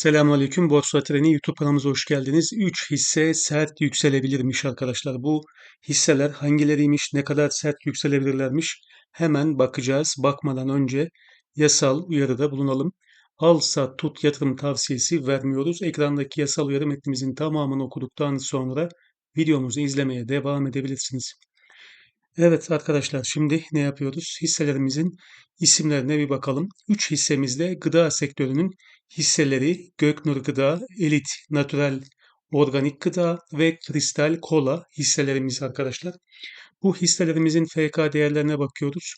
Selamünaleyküm. Borsa Treni YouTube kanalımıza hoş geldiniz. 3 hisse sert yükselebilirmiş arkadaşlar. Bu hisseler hangileriymiş, ne kadar sert yükselebilirlermiş hemen bakacağız. Bakmadan önce yasal uyarıda bulunalım. Al, sat, tut yatırım tavsiyesi vermiyoruz. Ekrandaki yasal uyarı metnimizin tamamını okuduktan sonra videomuzu izlemeye devam edebilirsiniz. Evet arkadaşlar şimdi ne yapıyoruz? Hisselerimizin isimlerine bir bakalım. 3 hissemizde gıda sektörünün hisseleri Göknur Gıda, Elit Natural Organik Gıda ve Kristal Kola hisselerimiz arkadaşlar. Bu hisselerimizin FK değerlerine bakıyoruz.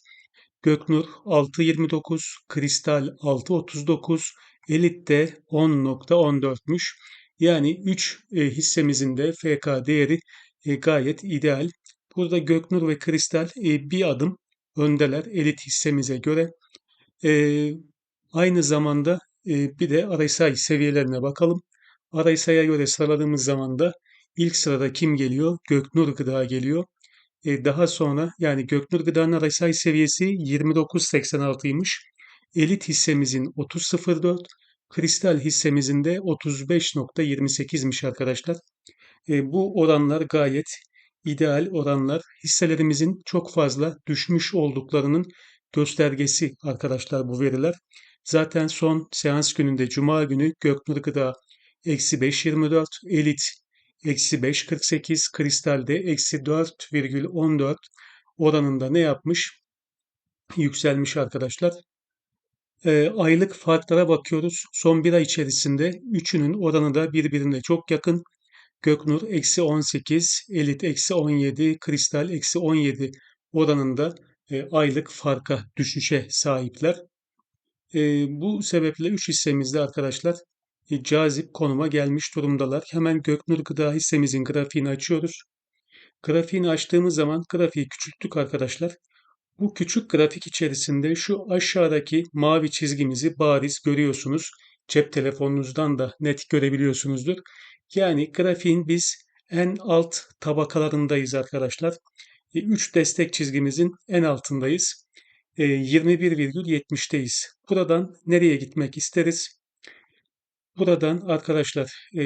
Göknur 6.29, Kristal 6.39, Elit de 10.14'müş. Yani 3 e, hissemizin de FK değeri e, gayet ideal. Burada Göknur ve Kristal e, bir adım öndeler elit hissemize göre. E, aynı zamanda e, bir de RSI seviyelerine bakalım. RSI'ye göre sıraladığımız zaman da ilk sırada kim geliyor? Göknur Gıda geliyor. Daha sonra yani Göknur Gıda'nın RSI seviyesi 29.86'ymış. Elit hissemizin 30.04, Kristal hissemizin de 35.28'miş arkadaşlar. Bu oranlar gayet ideal oranlar hisselerimizin çok fazla düşmüş olduklarının göstergesi arkadaşlar bu veriler. Zaten son seans gününde Cuma günü Göknur Gıda eksi 5.24, Elit eksi 5.48, Kristal'de eksi 4,14 oranında ne yapmış? Yükselmiş arkadaşlar. E, aylık farklara bakıyoruz. Son bir ay içerisinde üçünün oranı da birbirine çok yakın. Göknur eksi 18, Elit eksi 17, Kristal eksi 17 oranında e, aylık farka düşüşe sahipler. E, bu sebeple 3 hissemizde arkadaşlar e, cazip konuma gelmiş durumdalar. Hemen Göknur Gıda hissemizin grafiğini açıyoruz. Grafiğini açtığımız zaman grafiği küçülttük arkadaşlar. Bu küçük grafik içerisinde şu aşağıdaki mavi çizgimizi bariz görüyorsunuz. Cep telefonunuzdan da net görebiliyorsunuzdur. Yani grafiğin biz en alt tabakalarındayız arkadaşlar. 3 e, destek çizgimizin en altındayız. 21,70'teyiz. E, Buradan nereye gitmek isteriz? Buradan arkadaşlar e,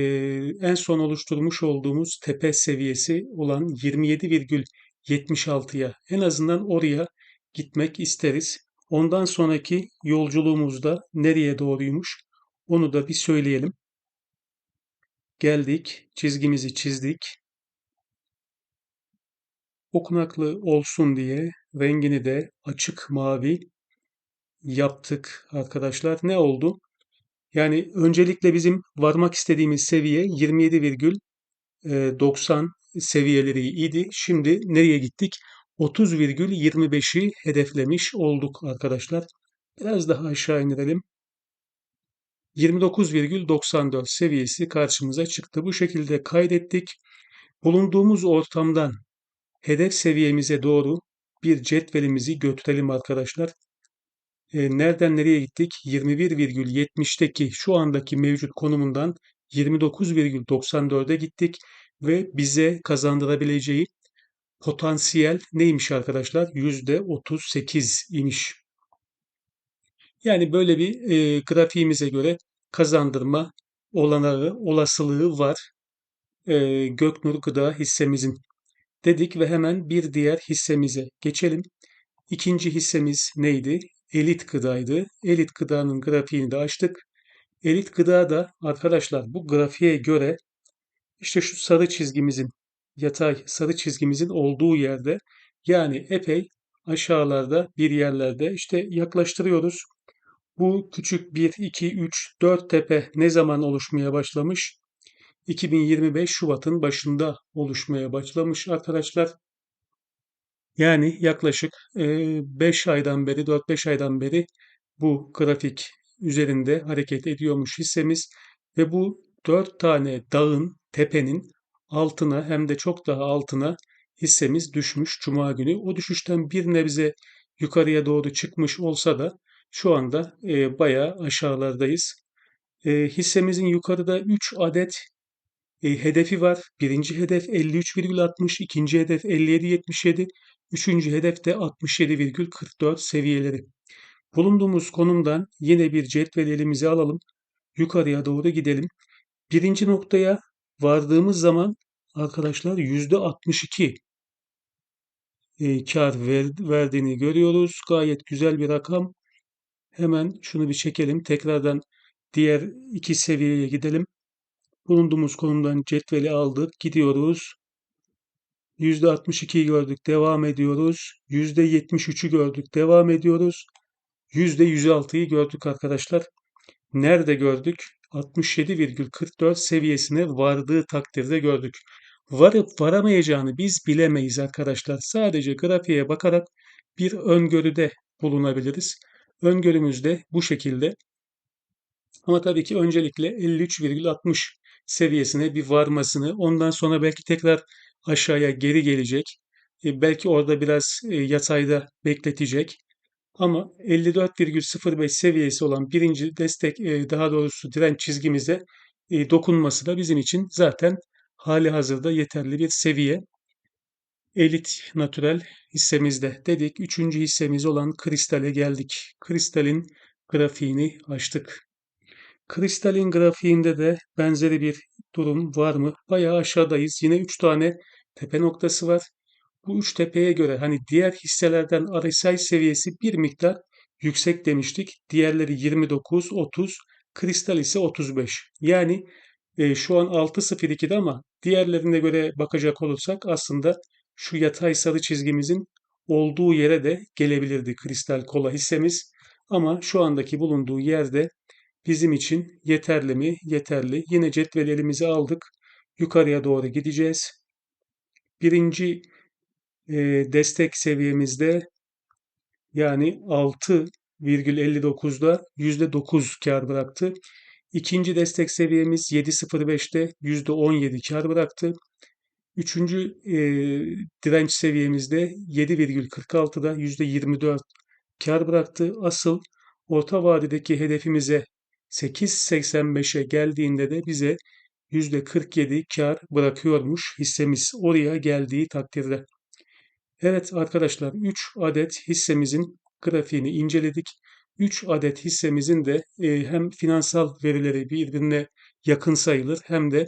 en son oluşturmuş olduğumuz tepe seviyesi olan 27,76'ya en azından oraya gitmek isteriz. Ondan sonraki yolculuğumuzda nereye doğruymuş onu da bir söyleyelim. Geldik, çizgimizi çizdik. Okunaklı olsun diye rengini de açık mavi yaptık arkadaşlar. Ne oldu? Yani öncelikle bizim varmak istediğimiz seviye 27,90 seviyeleri idi. Şimdi nereye gittik? 30,25'i hedeflemiş olduk arkadaşlar. Biraz daha aşağı indirelim. 29,94 seviyesi karşımıza çıktı. Bu şekilde kaydettik. Bulunduğumuz ortamdan hedef seviyemize doğru bir cetvelimizi götürelim arkadaşlar. E, nereden nereye gittik? 21,70'teki şu andaki mevcut konumundan 29,94'e gittik ve bize kazandırabileceği potansiyel neymiş arkadaşlar? %38 imiş. Yani böyle bir e, grafiğimize göre kazandırma olanağı, olasılığı var. E, Göknur Gıda hissemizin dedik ve hemen bir diğer hissemize geçelim. İkinci hissemiz neydi? Elit Gıda'ydı. Elit Gıda'nın grafiğini de açtık. Elit Gıda da arkadaşlar bu grafiğe göre işte şu sarı çizgimizin yatay sarı çizgimizin olduğu yerde yani epey aşağılarda bir yerlerde işte yaklaştırıyoruz. Bu küçük 1, 2, 3, 4 tepe ne zaman oluşmaya başlamış? 2025 Şubat'ın başında oluşmaya başlamış arkadaşlar. Yani yaklaşık 5 aydan beri, 4-5 aydan beri bu grafik üzerinde hareket ediyormuş hissemiz ve bu 4 tane dağın, tepenin altına hem de çok daha altına hissemiz düşmüş Cuma günü. O düşüşten bir nebze yukarıya doğru çıkmış olsa da şu anda e, bayağı aşağılardayız. E, hissemizin yukarıda 3 adet e, hedefi var. Birinci hedef 53,60, ikinci hedef 57,77, üçüncü hedef de 67,44 seviyeleri. Bulunduğumuz konumdan yine bir cetvel elimize alalım. yukarıya doğru gidelim. Birinci noktaya vardığımız zaman arkadaşlar %62 e, kar ver, verdiğini görüyoruz. Gayet güzel bir rakam. Hemen şunu bir çekelim. Tekrardan diğer iki seviyeye gidelim. Bulunduğumuz konumdan cetveli aldık. Gidiyoruz. %62'yi gördük. Devam ediyoruz. %73'ü gördük. Devam ediyoruz. %106'yı gördük arkadaşlar. Nerede gördük? 67,44 seviyesine vardığı takdirde gördük. Varıp varamayacağını biz bilemeyiz arkadaşlar. Sadece grafiğe bakarak bir öngörüde bulunabiliriz. Öngörümüz de bu şekilde. Ama tabii ki öncelikle 53,60 seviyesine bir varmasını, ondan sonra belki tekrar aşağıya geri gelecek. E, belki orada biraz e, yatayda bekletecek. Ama 54,05 seviyesi olan birinci destek, e, daha doğrusu direnç çizgimize dokunması da bizim için zaten hali hazırda yeterli bir seviye. Elit Natürel hissemizde dedik. Üçüncü hissemiz olan Kristal'e geldik. Kristal'in grafiğini açtık. Kristal'in grafiğinde de benzeri bir durum var mı? Bayağı aşağıdayız. Yine 3 tane tepe noktası var. Bu 3 tepeye göre hani diğer hisselerden RSI seviyesi bir miktar yüksek demiştik. Diğerleri 29, 30, Kristal ise 35. Yani e, şu an 6.02'de ama diğerlerine göre bakacak olursak aslında şu yatay sarı çizgimizin olduğu yere de gelebilirdi kristal kola hissemiz. Ama şu andaki bulunduğu yerde bizim için yeterli mi? Yeterli. Yine cetvel elimize aldık. Yukarıya doğru gideceğiz. Birinci e, destek seviyemizde yani 6,59'da %9 kar bıraktı. İkinci destek seviyemiz 7.05'te %17 kar bıraktı. Üçüncü e, direnç seviyemizde 7,46'da %24 kar bıraktı. Asıl orta vadedeki hedefimize 8.85'e geldiğinde de bize %47 kar bırakıyormuş hissemiz oraya geldiği takdirde. Evet arkadaşlar 3 adet hissemizin grafiğini inceledik. 3 adet hissemizin de e, hem finansal verileri birbirine yakın sayılır hem de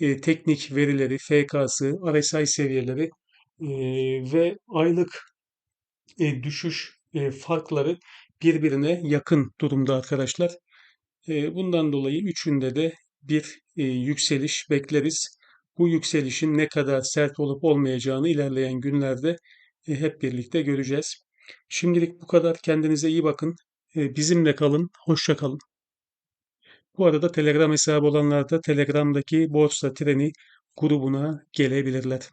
e, teknik verileri, FK'sı, RSI seviyeleri e, ve aylık e, düşüş e, farkları birbirine yakın durumda arkadaşlar. E, bundan dolayı üçünde de bir e, yükseliş bekleriz. Bu yükselişin ne kadar sert olup olmayacağını ilerleyen günlerde e, hep birlikte göreceğiz. Şimdilik bu kadar. Kendinize iyi bakın. E, bizimle kalın. Hoşça kalın. Bu arada Telegram hesabı olanlar da Telegram'daki Borsa Treni grubuna gelebilirler.